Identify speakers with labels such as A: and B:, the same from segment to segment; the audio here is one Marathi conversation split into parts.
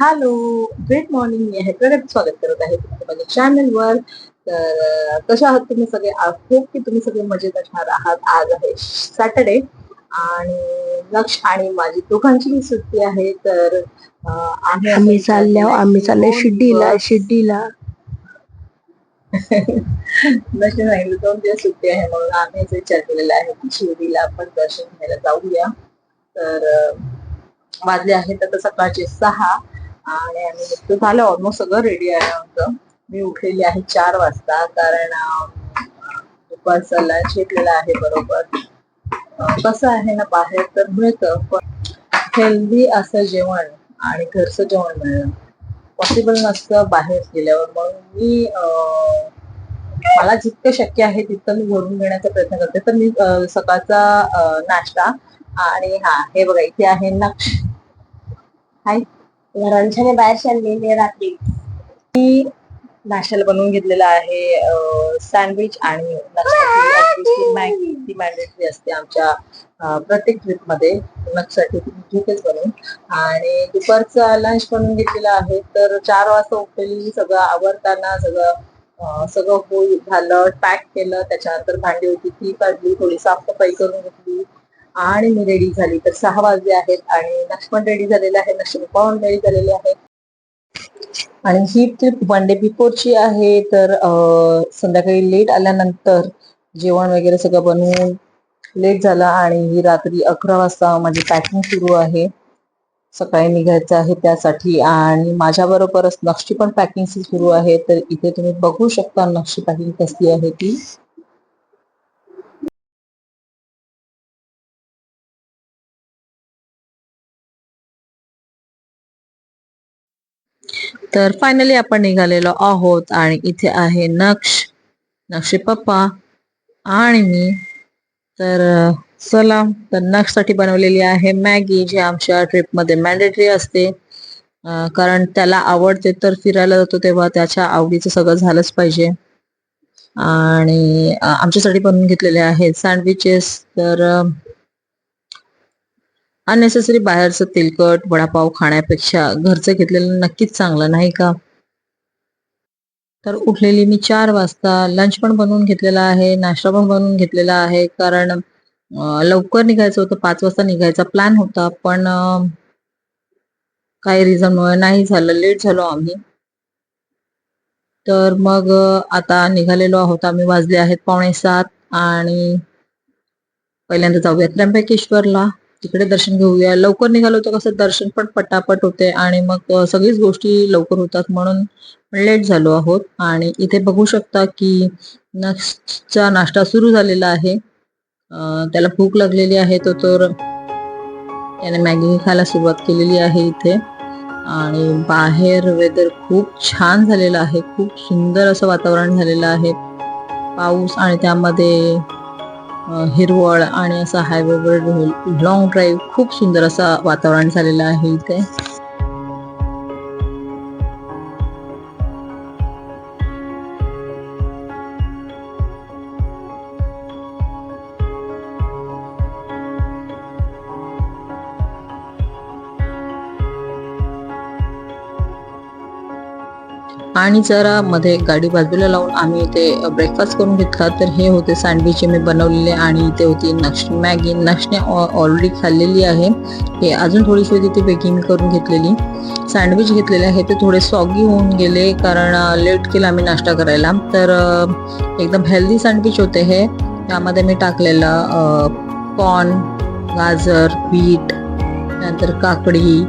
A: Hello good morning. मी आहे परत स्वागत करत आहे तुमचं माझ्या चॅनलवर. तर कशा आहात तुम्ही सगळे? होप की तुम्ही सगळे मजेत असणार आहात. आज आहे सॅटर्डे आणि लक्ष आणि माझी दोघांची सुट्टी आहे. तर आम्ही
B: आम्ही चालल्या आम्ही चाललोय शिर्डीला शिर्डीला
A: नक्की सांगितलं दोन दिवस सुट्टी आहे म्हणून आम्ही विचार केलेला आहे की शिर्डीला आपण दर्शन घ्यायला जाऊया. तर वाजले आहेत आता सकाळचे सहा. आणि आम्ही नुकतं झालं ऑलमोस्ट सगळं रेडी आहे आमचं. मी उठलेली आहे चार वाजता कारण अं, दुपारचा लंच घेतलेला आहे बरोबर. कसं आहे ना बाहेर तर मिळतं पण हेल्दी असं जेवण आणि घरचं जेवण मिळणं पॉसिबल नसतं बाहेर गेल्यावर. म्हणून मी मला जितकं शक्य आहे तितकं मी भरून घेण्याचा प्रयत्न करते. तर मी सकाळचा नाश्ता आणि हा हे बघा इथे आहे नक्ष हाय.
B: घरांच्याने बाहेर चाललेले रात्री.
A: नाश्त्याला बनवून घेतलेला आहे सँडविच आणि नक्साठी मॅगी. ती मॅन्डेटरी असते आमच्या प्रत्येक ट्रिपमध्ये. नक्साठी ती घेतेच बनवून. आणि दुपारचा लंच बनवून घेतलेला आहे. तर चार वाजता उठलेली सगळं आवरताना सगळं सगळं होई झालं पॅक केलं. त्याच्यानंतर भांडी होती ती काढली थोडी साफसफाई करून घेतली. आणि मी रेडी झाली. तर सहा वाजले आहेत आणि लक्ष्मण रेडी झालेला आहे. नक्ष पण रेडी झालेले आहे आणि ही ट्रिप वन डे बिफोरची आहे. तर संध्याकाळी लेट आल्यानंतर जेवण वगैरे सगळं बनवून लेट झाला आणि ही रात्री अकरा वाजता माझी पॅकिंग सुरू आहे. सकाळी निघायचं आहे त्यासाठी आणि माझ्याबरोबरच नक्षी पण पॅकिंग सुरू आहे. तर इथे तुम्ही बघू शकता नक्षी पॅकिंग कसली आहे ती. तर फायनली आपण निघालेलो आहोत आणि इथे आहे नक्ष नक्षी पप्पा आणि मी. तर चला तर नक्षसाठी बनवलेली आहे मॅगी जी आमच्या ट्रिपमध्ये मॅन्डेटरी असते. कारण त्याला आवडते तर फिरायला जातो तेव्हा त्याच्या आवडीचं सगळं झालंच पाहिजे. आणि आमच्यासाठी बनवून घेतलेले आहेत सँडविचेस तर अननेसेसरी बाहेरचं तेलकट वडापाव खाण्यापेक्षा घरचं घेतलेलं नक्कीच चांगलं नाही का? तर उठलेली मी चार वाजता लंच पण बनवून घेतलेला आहे नाश्ता पण बनवून घेतलेला आहे कारण लवकर निघायचं होतं पाच वाजता निघायचा प्लॅन होता पण काही रिझनमुळे नाही झालं लेट झालो आम्ही. तर मग आता निघालेलो आहोत आम्ही वाजले आहेत पावणे सात आणि पहिल्यांदा जाऊया त्र्यंबकेश्वरला. तिकडे दर्शन घेऊया. लवकर निघालो तर कसं दर्शन पण पटापट होते आणि मग सगळीच गोष्टी लवकर होतात म्हणून लेट झालो आहोत. आणि इथे बघू शकता की नक्सचा नाश्ता सुरू झालेला आहे. त्याला भूक लागलेली आहे तो तर त्याने मॅगी खायला सुरुवात केलेली आहे इथे. आणि बाहेर वेदर खूप छान झालेलं आहे. खूप सुंदर असं वातावरण झालेलं आहे. पाऊस आणि त्यामध्ये हिरवळ आणि असं हायवेवर लॉंग ड्राईव्ह खूप सुंदर असं वातावरण झालेलं आहे इथे. आणि जरा मध्ये गाडी बाजूला लावून आम्ही इथे ब्रेकफास्ट करून घेतला. तर हे होते सँडविच मी बनवलेले आणि इथे होती नक्ष मॅगी नक्षने ऑलरेडी खाल्लेली आहे. हे अजून थोडीशी होती ती बेकिंग करून घेतलेली. सँडविच घेतलेले आहे. ते थोडे सॉगी होऊन गेले कारण लेट केला आम्ही नाश्ता करायला. तर एकदम हेल्दी सँडविच होते हे. त्यामध्ये मी टाकलेलं कॉर्न गाजर बीट नंतर काकडी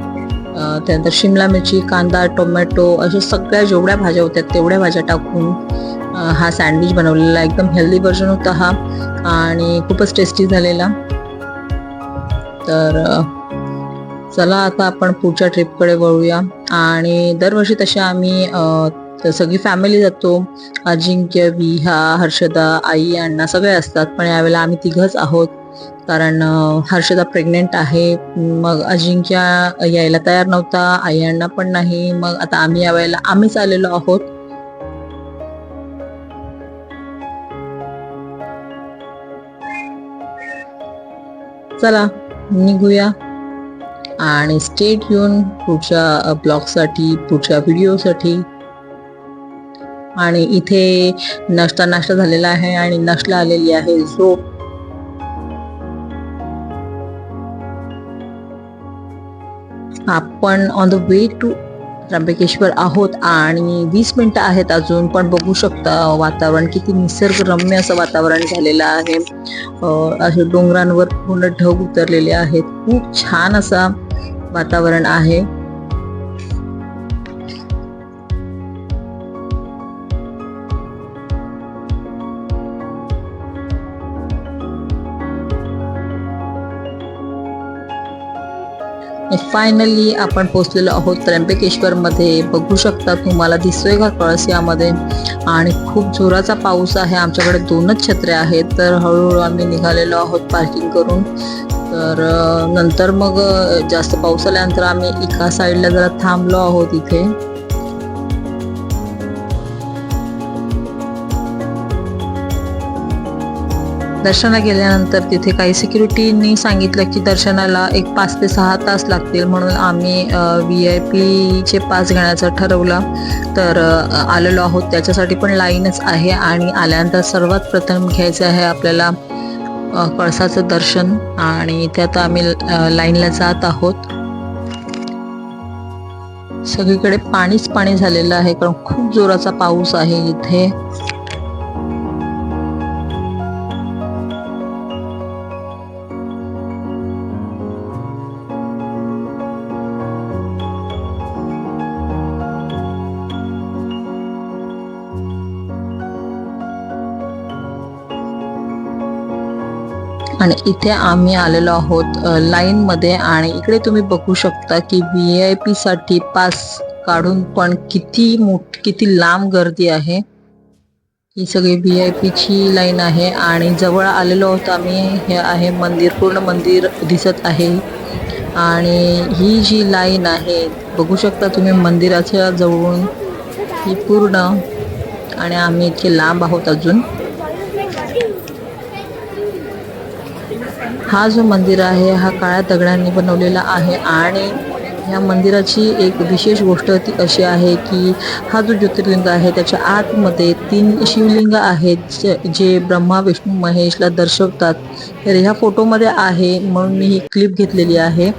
A: त्यानंतर शिमला मिरची कांदा टोमॅटो अशा सगळ्या जेवढ्या भाज्या होत्या तेवढ्या भाज्या टाकून हा सँडविच बनवलेला एकदम हेल्दी व्हर्जन होता हा आणि खूपच टेस्टी झालेला. तर चला आता आपण पुढच्या ट्रिपकडे वळूया. आणि दरवर्षी तसे आम्ही सगळी फॅमिली जातो. अजिंक्य विहा हर्षदा आई अण्णा सगळे असतात. पण यावेळेला आम्ही तिघंच आहोत. कारण हर्षदा प्रेग्नेंट आहे. मग अजिंक्य यायला तयार नव्हता आई अण्णा पण नाही. मग आता आम्ही यावेळेला आम्हीच आलेलो आहोत. चला निघूया. आणि स्टेट येऊन पुढच्या ब्लॉगसाठी पुढच्या व्हिडिओसाठी. आणि इथे नाश्ता नाश्ता झालेला आहे आणि नसला आलेली आहे. झोप आपण on the way to Trimbakeshwar आहोत आणि वीस मिनटं आहेत अजून पण बघू शकता वातावरण किती निसर्गरम्य असं वातावरण झालेलं आहे. असे डोंगरांवर पूर्ण ढग उतरलेले आहेत. खूप छान असा वातावरण आहे. फायनली आपण पोहोचलेलो आहोत त्र्यंबकेश्वरमध्ये. बघू शकता तुम्हाला दिसतोय का कळस यामध्ये? आणि खूप जोराचा पाऊस आहे. आमच्याकडे दोनच छत्र्या आहेत. तर हळूहळू आम्ही निघालेलो आहोत पार्किंग करून. तर नंतर मग जास्त पाऊस आल्यानंतर आम्ही एका साईडला जरा थांबलो आहोत इथे. दर्शनाला गेल्यानंतर तिथे काही सिक्युरिटीनी सांगितलं की दर्शनाला एक पाच ते सहा तास लागतील म्हणून आम्ही व्ही आय पीचे पास घेण्याचं ठरवलं. तर आलेलो आहोत. त्याच्यासाठी पण लाईनच आहे आणि आल्यानंतर सर्वात प्रथम घ्यायचं आहे आपल्याला कळसाचं दर्शन आणि इथे आता आम्ही लाईनला जात आहोत. सगळीकडे पाणीच पाणी झालेलं आहे कारण खूप जोराचा पाऊस आहे इथे. आणि इथे आम्ही आलेलो आहोत लाईनमध्ये. आणि इकडे तुम्ही बघू शकता की व्ही आय पी साठी पास काढून पण किती मोठ किती लांब गर्दी आहे. ही सगळी व्ही आय पीची लाईन आहे. आणि जवळ आलेलो आहोत आम्ही. हे आहे मंदिर पूर्ण मंदिर दिसत आहे. आणि ही जी लाईन आहे बघू शकता तुम्ही मंदिराच्या जवळून. ही पूर्ण. आणि आम्ही इतके लांब आहोत अजून. हा जो मंदिर आहे हा काळ्या दगडांनी बनवलेला आहे आणि ह्या मंदिराची एक विशेष गोष्ट ती अशी आहे की हा जो ज्योतिर्लिंग आहे त्याच्या आतमध्ये तीन शिवलिंग आहेत जे- जे ब्रह्मा विष्णू महेशला दर्शवतात. तर ह्या फोटोमध्ये आहे म्हणून मी ही क्लिप घेतलेली आहे.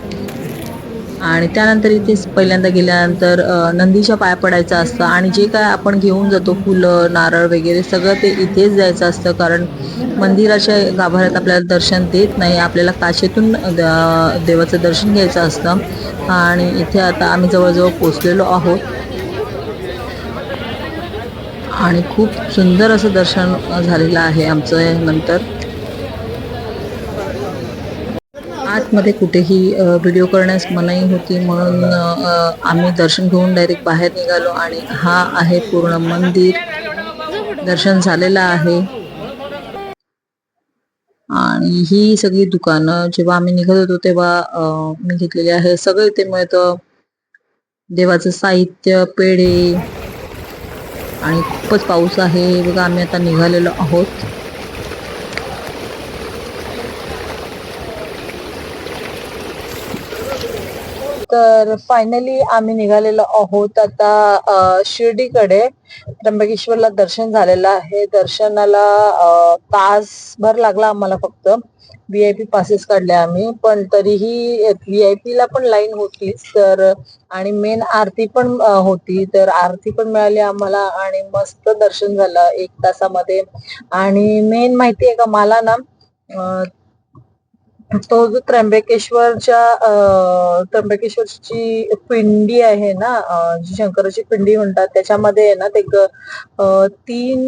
A: आणि त्यानंतर इथे पहिल्यांदा गेल्यानंतर नंदीच्या पाया पडायचं असतं आणि जे काय आपण घेऊन जातो फुलं नारळ वगैरे सगळं ते इथेच जायचं असतं कारण मंदिराच्या गाभाऱ्यात आपल्याला दर्शन देत नाही. आपल्याला काशेतून द- देवाचं दर्शन घ्यायचं असतं. आणि इथे आता आम्ही जवळजवळ पोचलेलो आहोत. आणि खूप सुंदर असं दर्शन झालेलं आहे आमचं नंतर आतमध्ये कुठेही व्हिडिओ करण्यास मनाई होती म्हणून आम्ही दर्शन घेऊन डायरेक्ट बाहेर निघालो आणि हा आहे पूर्ण मंदिर. दर्शन झालेलं आहे. आणि ही सगळी दुकानं जेव्हा आम्ही निघत होतो तेव्हा मी घेतलेली आहे. सगळं ते मिळतं. देवाचं साहित्य पेढे आणि खूपच पाऊस आहे. बघा आम्ही आता निघालेलो आहोत. तर फायनली आम्ही निघालेलो आहोत आता शिर्डीकडे. त्र्यंबकेश्वरला दर्शन झालेलं आहे. दर्शनाला तासभर लागला आम्हाला फक्त. व्ही आय पी पासेस काढले आम्ही. पण तरीही व्ही आय ला पण लाईन होतीच. तर आणि मेन आरती पण होती. तर आरती पण मिळाली आम्हाला आणि मस्त दर्शन झालं एक तासामध्ये. आणि मेन माहिती आहे का मला ना तो जो त्र्यंबकेश्वरच्या त्र्यंबकेश्वरची पिंडी आहे ना जी शंकराची पिंडी म्हणतात त्याच्यामध्ये आहे ना ते तीन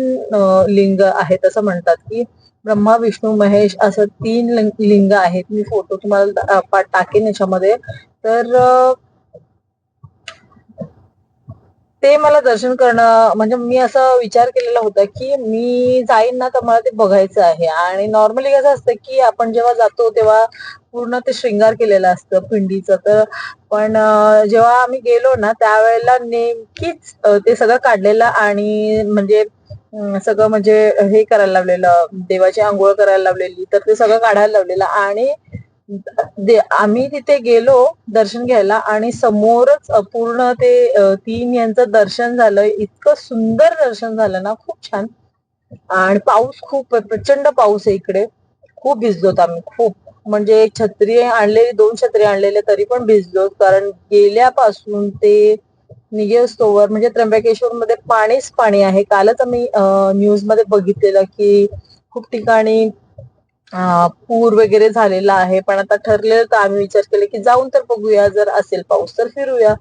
A: लिंग आहेत असं म्हणतात की ब्रह्मा विष्णू महेश असं तीन लिंग- लिंग आहेत. मी फोटो तुम्हाला टाकेन याच्यामध्ये तर ते मला दर्शन करणं म्हणजे मी असा विचार केलेला होता की मी जाईन ना तर मला ते बघायचं आहे. आणि नॉर्मली कसं असतं की आपण जेव्हा जातो तेव्हा पूर्ण ते श्रृंगार केलेलं असतं पिंडीचं. तर पण जेव्हा आम्ही गेलो ना त्यावेळेला नेमकीच ते सगळं काढलेलं आणि म्हणजे सगळं म्हणजे हे करायला लावलेलं देवाची आंघोळ करायला लावलेली तर ते सगळं काढायला लावलेलं. आणि आम्ही तिथे गेलो दर्शन घ्यायला आणि समोरच पूर्ण ते तीन यांचं दर्शन झालं. इतकं सुंदर दर्शन झालं ना खूप छान. आणि पाऊस खूप प्रचंड पाऊस आहे इकडे. खूप भिजलोत आम्ही खूप. म्हणजे एक छत्री आणलेली दोन छत्री आणलेले तरी पण भिजलो कारण गेल्यापासून ते निघेस्तोवर म्हणजे त्र्यंबकेश्वर मध्ये पाणीच पाणी आहे. कालच आम्ही न्यूजमध्ये बघितलेलं की खूप ठिकाणी पूर वगैरे झालेला आहे पण आता ठरलेलं तर आम्ही विचार केले की जाऊन तर बघूया जर असेल पाऊस तर फिरूया.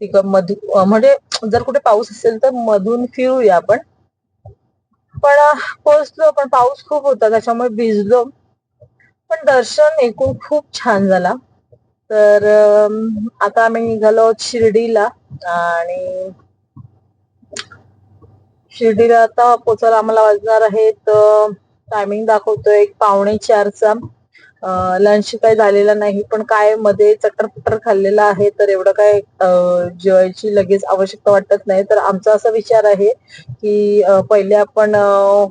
A: तिक मधू म्हणजे जर कुठे पाऊस असेल तर मधून फिरूया आपण. पण पोहोचलो पण पाऊस खूप होता त्याच्यामुळे भिजलो. पण दर्शन एकूण खूप छान झाला. तर आता आम्ही निघालो आहोत शिर्डीला आणि शिर्डीला आता पोचायला आम्हाला वाजणार आहेत टायमिंग दाखवतोय. एक पावणे चारचा लंच काही झालेला नाही पण काय मध्ये चटरपटर खाल्लेला आहे तर एवढं काय जेवायची लगेच आवश्यकता वाटत नाही. तर आमचा असा विचार आहे की पहिले आपण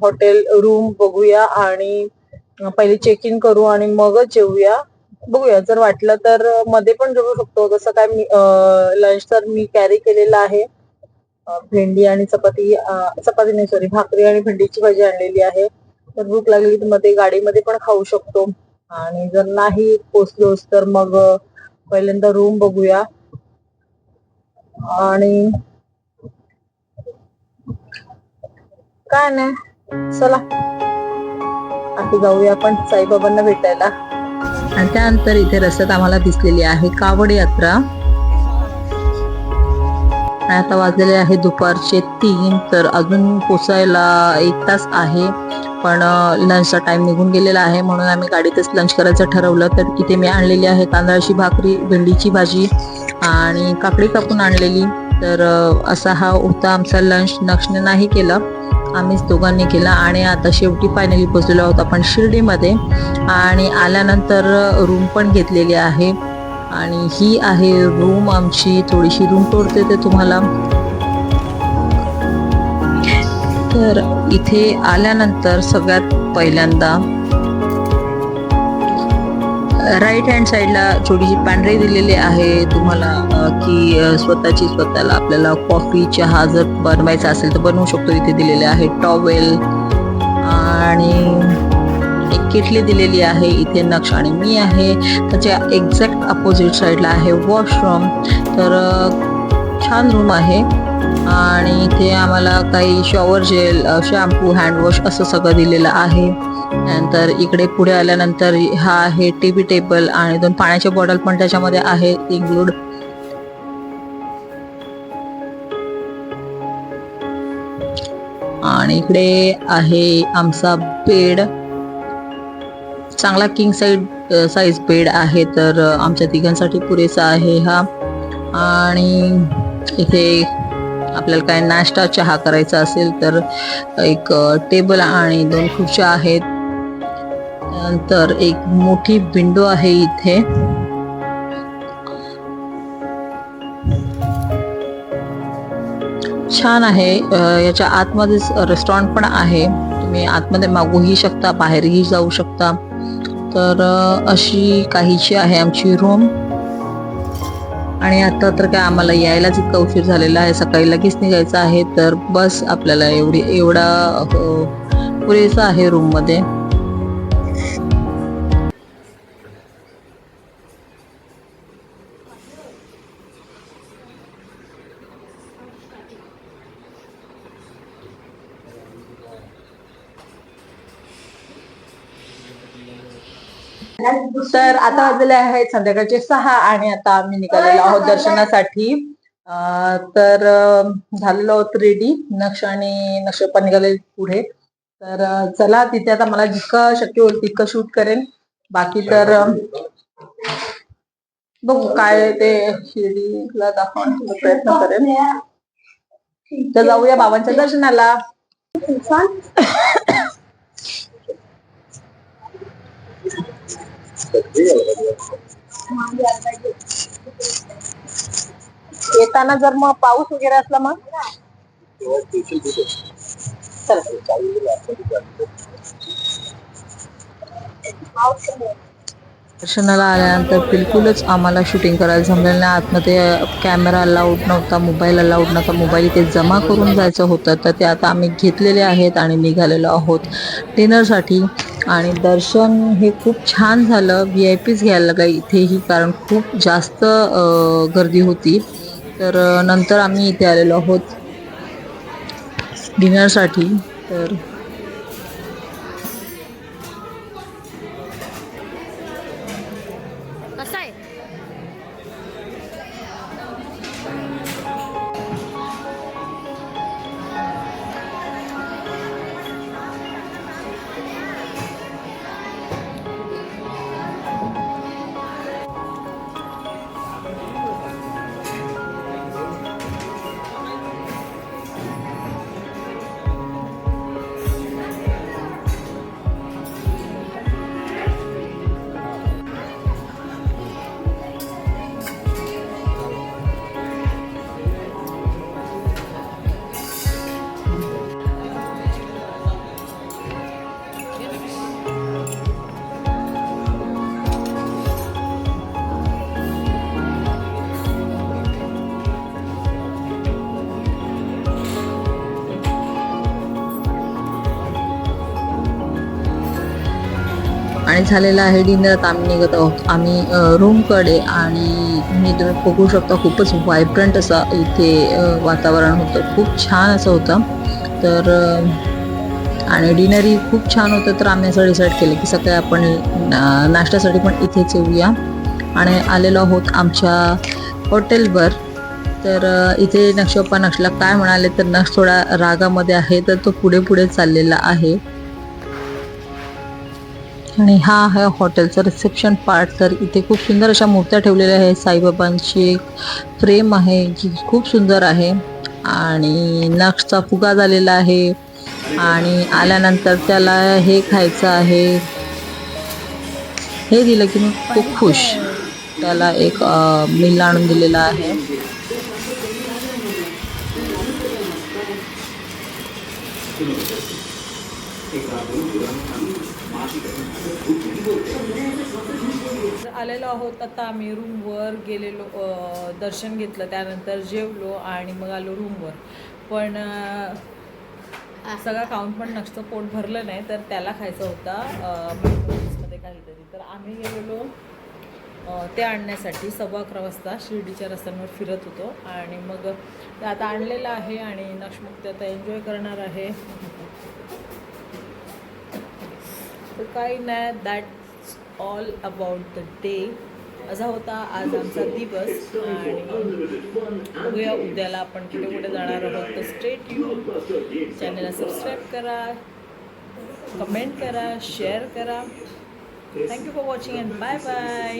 A: हॉटेल रूम बघूया आणि पहिले चेक इन करू आणि मगच जेवूया. बघूया. जर वाटलं तर मध्ये पण जेवू शकतो. जसं काय मी लंच तर मी कॅरी केलेला आहे. भेंडी आणि चपाती चपाती नाही सॉरी भाकरी आणि भेंडीची भाजी आणलेली आहे. तर भूक लागली तर मध्ये गाडीमध्ये पण खाऊ शकतो. आणि जर नाही पोचलोच तर मग पहिल्यांदा रूम बघूया. आणि काय नाही चला. आता जाऊया आपण साईबाबांना भेटायला. आणि त्यानंतर इथे रस्त्यात आम्हाला दिसलेली आहे कावड यात्रा. आता वाजलेले आहे दुपारचे तीन तर अजून पोचायला एक तास आहे. पण लंचचा टाइम निघून गेलेला आहे. म्हणून आम्ही गाडीतच लंच करायचं ठरवलं. तर इथे मी आणलेली आहे तांदळाची भाकरी भेंडीची भाजी आणि काकडी कापून आणलेली. तर असा हा होता आमचा लंच नक्षने नाही केला. आम्हीच दोघांनी केला आणि आता शेवटी फायनली पोचलेलो आहोत आपण शिर्डीमध्ये. आणि आल्यानंतर रूम पण घेतलेली आहे. आणि ही आहे रूम आमची थोडीशी रूम तोडते ते तुम्हाला. तर इथे आल्यानंतर सगळ्यात पहिल्यांदा राईट हँड साईडला थोडीशी पांढरी दिलेली आहे. तुम्हाला की स्वतःची स्वतःला आपल्याला कॉफी चहा जर बनवायचा असेल तर बनवू शकतो. इथे दिलेले आहे टॉवेल आणि एक किटली दिलेली आहे. इथे नक्ष आणि मी आहे. त्याच्या एक्झॅक्ट अपोजिट साईडला आहे वॉशरूम तर छान रूम आहे. आणि इथे आम्हाला काही शॉवर जेल शॅम्पू हँडवॉश असं सगळं दिलेलं आहे. नंतर इकडे पुढे आल्यानंतर हा आहे टीव्ही टेबल आणि दोन पाण्याच्या बॉटल पण त्याच्यामध्ये आहे इन्क्लूड आणि इकडे आहे आमचा बेड. चांगला किंग साईड साईज बेड आहे तर आमच्या तिघांसाठी पुरेसा आहे हा. आणि इथे आपल्याला काय नाश्ता चहा करायचा असेल तर एक टेबल आणि दोन खुर्च्या आहेत. नंतर एक मोठी विंडो आहे इथे. छान आहे. याच्या आतमध्येच रेस्टॉरंट पण आहे. तुम्ही आतमध्ये मागूही शकता बाहेरही जाऊ शकता. तर अशी काहीची आहे आमची रूम आणि आता तर काय आम्हाला यायलाच इतका उशीर झालेला आहे. सकाळी लगेच निघायचं आहे तर बस आपल्याला एवढी एवढा पुरेसा आहे रूम तर आता वाजलेले आहेत संध्याकाळचे सहा आणि आता आम्ही निघालेलो आहोत दर्शनासाठी. तर झालेलो आहोत रेडी नक्ष आणि नक्ष पण निघाले पुढे. तर चला तिथे आता मला जितकं शक्य होईल तितकं शूट करेन. बाकी तर बघू काय ते शिर्डीला दाखवण्याचा प्रयत्न करेन. तर जाऊया बाबांच्या दर्शनाला. येताना जर मग पाऊस वगैरे असला मग? चला दर्शनाला आल्यानंतर बिलकुलच आम्हाला शूटिंग करायला जमलेलं नाही. आतमध्ये कॅमेरा अलाउड नव्हता मोबाईल अलाउड नव्हता. मोबाईल इथे जमा करून जायचं होतं. तर ते आता आम्ही घेतलेले आहेत आणि निघालेलो आहोत. डिनरसाठी आणि दर्शन हे खूप छान झालं. व्ही आय पीच घ्यायला लागला इथेही कारण खूप जास्त गर्दी होती. तर नंतर आम्ही इथे आलेलो आहोत. डिनरसाठी तर झालेलं आहे डिनर आम्ही निघत आहोत. आम्ही रूमकडे आणि मी तुम्ही बघू शकता खूपच व्हायब्रंट असं इथे वातावरण होतं. खूप छान असं होतं. तर आणि डिनरही खूप छान होतं तर आम्ही असं डिसाईड केलं की सकाळी आपण ना- नाश्त्यासाठी पण इथेच येऊया. आणि आलेलो आहोत आमच्या हॉटेलवर तर इथे नक्षप्पा नक्षला काय म्हणाले तर नक्ष थोडा रागामध्ये आहे तर तो पुढे पुढे चाललेला आहे. आणि हा आहे हॉटेलचा रिसेप्शन पार्ट तर इथे खूप सुंदर अशा मूर्त्या ठेवलेल्या आहेत. साईबाबांची एक फ्रेम आहे जी खूप सुंदर आहे. आणि नक्षचा फुगा झालेला आहे. आणि आल्यानंतर त्याला हे खायचं आहे. हे दिलं की मी खूप खुश. त्याला एक मिल आणून दिलेला आहे.
C: आलेलो आहोत. आता आम्ही रूमवर गेलेलो दर्शन घेतलं त्यानंतर जेवलो आणि मग आलो रूमवर पण सगळा काउंट पण नसतं पोट भरलं नाही तर त्याला खायचं होता काहीतरी. तर आम्ही गेलेलो ते आणण्यासाठी सव्वा अकरा वाजता शिर्डीच्या रस्त्यांवर फिरत होतो. आणि मग ते आता आणलेलं आहे आणि नक्षमुक्त आता एन्जॉय करणार आहे. तर काही नाही that's all about the day असा होता आज आमचा दिवस आणि बघूया उद्याला आपण कुठे कुठे जाणार आहोत तर स्टेट यू चॅनलला सबस्क्राईब करा कमेंट करा शेअर करा. Thank you for watching and bye bye